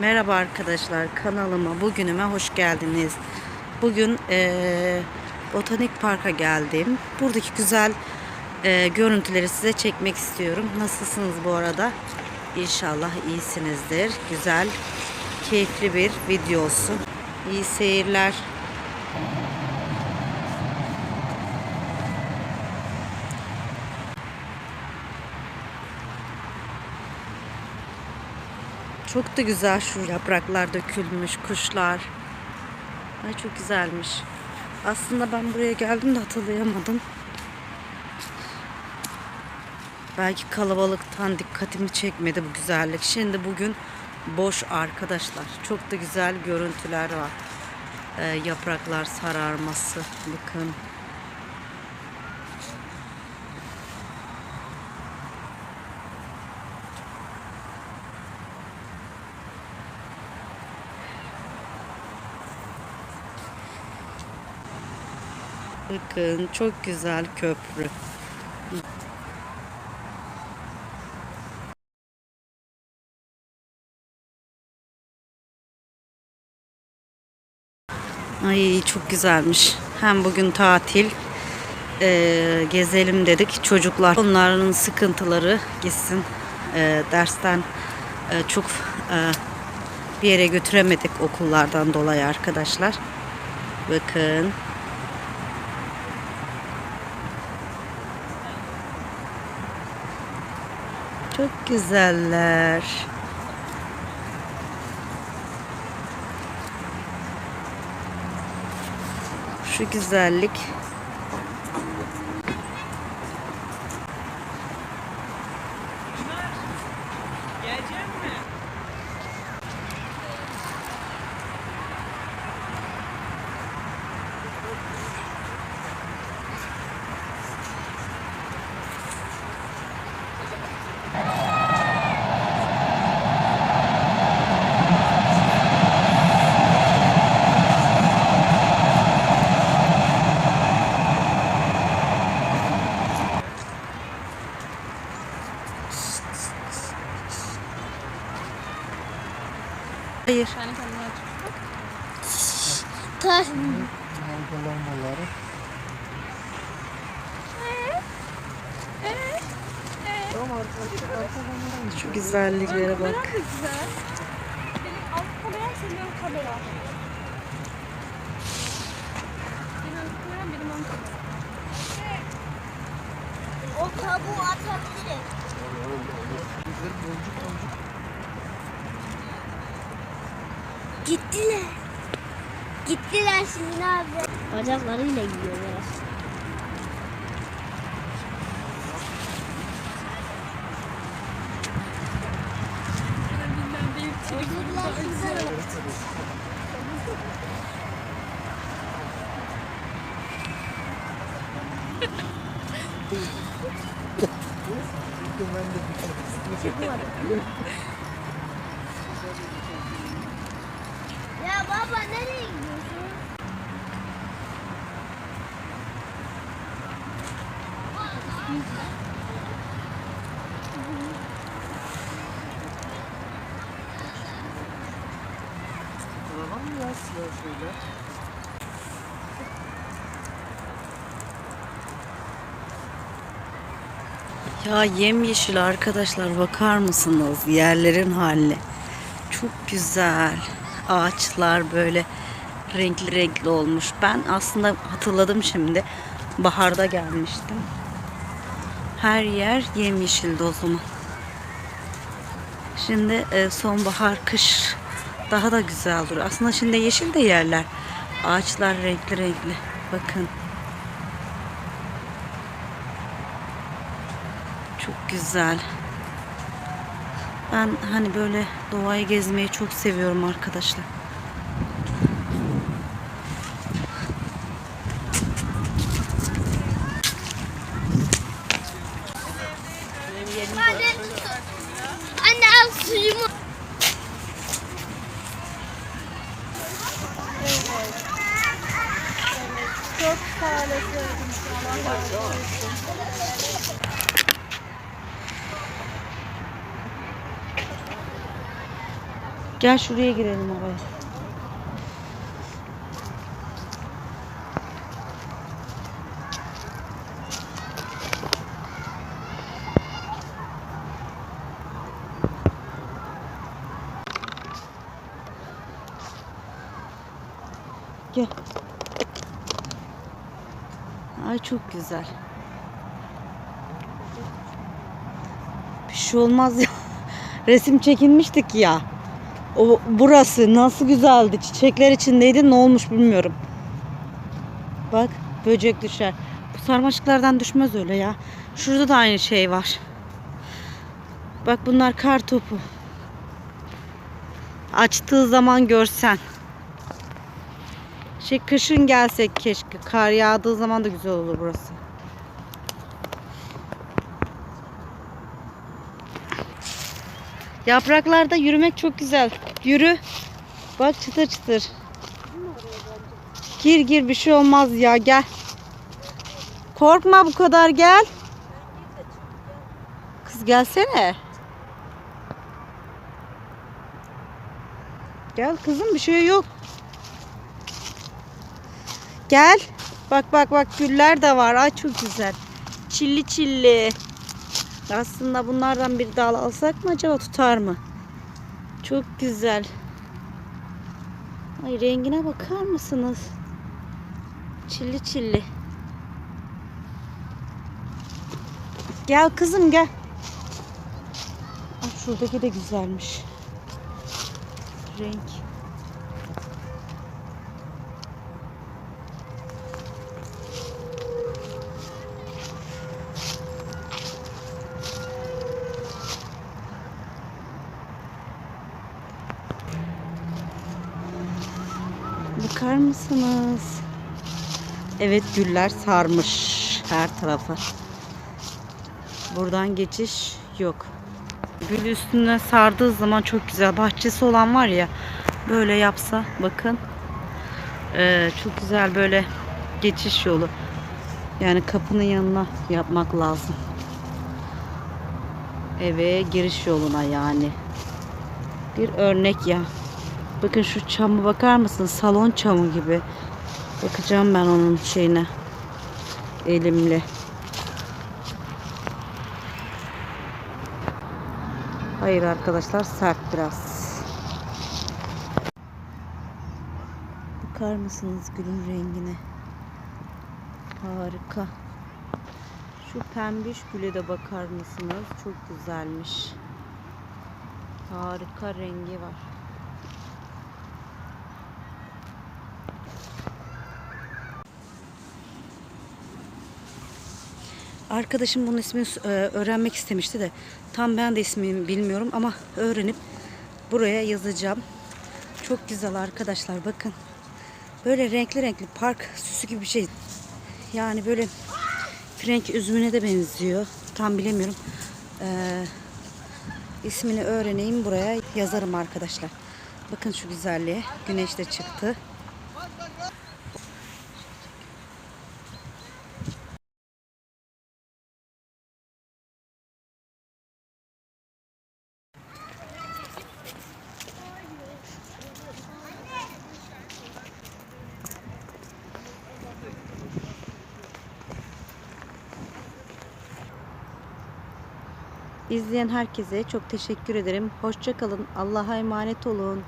Merhaba arkadaşlar kanalıma bugünüme hoş geldiniz. Bugün eee, Botanik Park'a geldim. Buradaki güzel eee, görüntüleri size çekmek istiyorum. Nasılsınız bu arada? İnşallah iyisinizdir. Güzel, keyifli bir video olsun. İyi seyirler. Çok da güzel şu yapraklar dökülmüş, kuşlar. Ay çok güzelmiş. Aslında ben buraya geldim de hatırlayamadım. Belki kalabalıktan dikkatimi çekmedi bu güzellik. Şimdi bugün boş arkadaşlar. Çok da güzel görüntüler var. Ee, yapraklar sararması. Bakın. Bakın çok güzel köprü. Ay çok güzelmiş. Hem bugün tatil eee, gezelim dedik çocuklar. Onların sıkıntıları gitsin. Eee, dersten eee, çok eee, bir yere götüremedik okullardan dolayı arkadaşlar. Bakın. Çok güzeller. Şu güzellik. Hayır. Taş. Dalgalanmaları. Şu güzelliklere bak. güzel. Benim alt kameram senin ön kameran. Benim ön kameram benim ön kameram. O tabuğu atabilirim. Gittiler. Gittiler şimdi abi. Bacaklarıyla gidiyorlar. Özürler şurada. Ya Tamam mı ya silah şeyler? Ya yemyeşil arkadaşlar bakar mısınız yerlerin haline? Çok güzel. Ağaçlar böyle renkli renkli olmuş. Ben aslında hatırladım şimdi. Baharda gelmiştim. Her yer yemyeşildi o zaman. Şimdi e, sonbahar, kış daha da güzel olur. Aslında şimdi yeşil de yerler. Ağaçlar renkli renkli. Bakın. Çok güzel. Ben hani böyle doğayı gezmeyi çok seviyorum arkadaşlar. Gel şuraya girelim oraya. Ay çok güzel. Bir şey olmaz ya. Resim çekinmiştik ya. O burası nasıl güzeldi. Çiçekler içindeydi. Ne olmuş bilmiyorum. Bak böcek düşer. Bu sarmaşıklardan düşmez öyle ya. Şurada da aynı şey var. Bak bunlar kar topu. Açtığı zaman görsen. Şey kışın gelsek keşke. Kar yağdığı zaman da güzel olur burası. Yapraklarda yürümek çok güzel. Yürü. Bak çıtır çıtır. Gir gir bir şey olmaz ya gel. Korkma bu kadar gel. Kız gelsene. Gel kızım bir şey yok. Gel. Bak bak bak güller de var. Ay çok güzel. Çilli çilli. Aslında bunlardan bir dal alsak mı acaba tutar mı? Çok güzel. Ay rengine bakar mısınız? Çilli çilli. Gel kızım gel. Bak şuradaki de güzelmiş. Renk. Bakar mısınız? Evet güller sarmış her tarafı. Buradan geçiş yok. Gül üstüne sardığı zaman çok güzel. Bahçesi olan var ya böyle yapsa bakın. Ee, çok güzel böyle geçiş yolu. Yani kapının yanına yapmak lazım. Eve giriş yoluna yani. Bir örnek ya. Bakın şu çamı bakar mısın? Salon çamı gibi. Bakacağım ben onun şeyine. Elimle. Hayır arkadaşlar sert biraz. Bakar mısınız gülün rengine? Harika. Şu pembiş güle de bakar mısınız? Çok güzelmiş. Harika rengi var. Arkadaşım bunun ismini e, öğrenmek istemişti de tam ben de ismini bilmiyorum ama öğrenip buraya yazacağım. Çok güzel arkadaşlar bakın. Böyle renkli renkli park süsü gibi bir şey. Yani böyle frenk üzümüne de benziyor. Tam bilemiyorum. Ee, ismini öğreneyim buraya yazarım arkadaşlar. Bakın şu güzelliğe. Güneş de çıktı. İzleyen herkese çok teşekkür ederim. Hoşça kalın. Allah'a emanet olun.